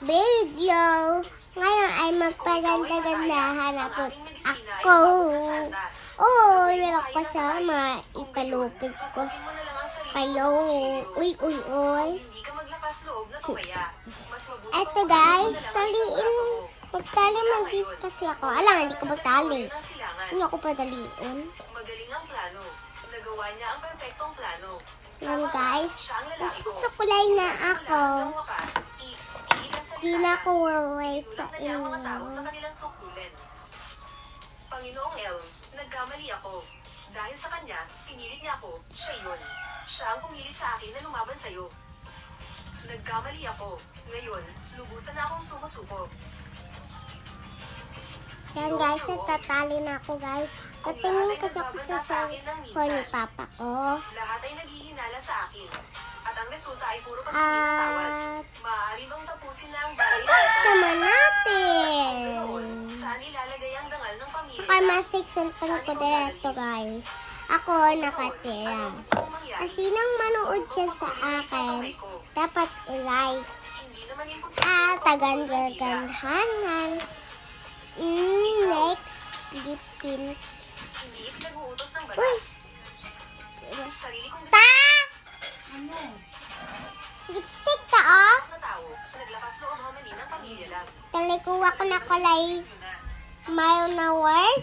video. Ngayon ay magpaganda-gandahan ako. Ako. Oh, wala ko kasama. Ipalupit ko kayo. Uy, uy, uy. Eto guys, taliin. Magtali mag-kiss kasi ako. Alam, hindi ko magtali. Hindi ako padaliin. Magaling ang plano. Nagawa niya ang perpektong plano. Yan guys, magsusukulay na ako. Di na ako wawait sa ang mga tao sa inyo. kanilang sukdulan. Panginoong El, nagkamali ako. Dahil sa kanya, pinilit niya ako, siya yun. Siya ang pumilit sa akin na lumaban sa'yo. Nagkamali ako. Ngayon, lubusan na akong sumusuko. Yan guys, natatali na ako guys. Tatingin kasi ako sa cellphone ni papa ko. Lahat ay naghihinala sa akin. At ang resulta ay puro pagpili ng tawad. At ilalagay ang dangal ng? Saka direto guys. Ako nakatira. Ano? Kasi nang manood siya sa akin, dapat i-like. At tagan-gandhanan. Mm, next, lip tint. Uy! Ta! Lipstick ta, oh! Talikuha ko na kulay. Mayo na word.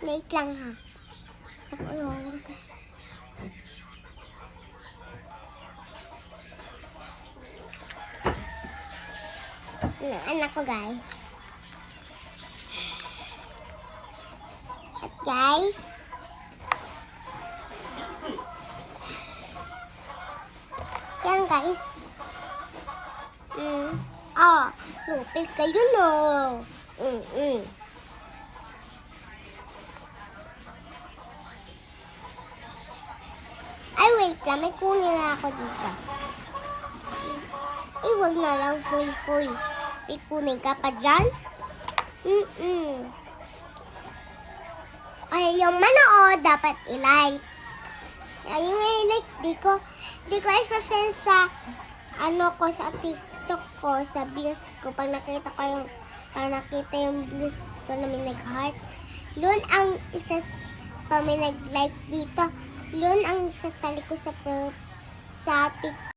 Wait lang ha. Anak ko guys. Guys, yan guys. Mm. Oh, lupit kayo no. Mm -mm. Ay, wait lang. May kunin na ako dito. Ay, wag na lang. Huy, huy. May kunin ka pa dyan? Mm-mm. Ay, yung manood, dapat i-like. Ay, yung i-like, di ko, di ko i-friend sa, ano ko, sa TikTok ko, sa views ko. Pag nakita ko yung, pag nakita yung views ko na may nag-heart, yun ang isa, pa may nag-like dito, yun ang isasali ko sa, sa TikTok.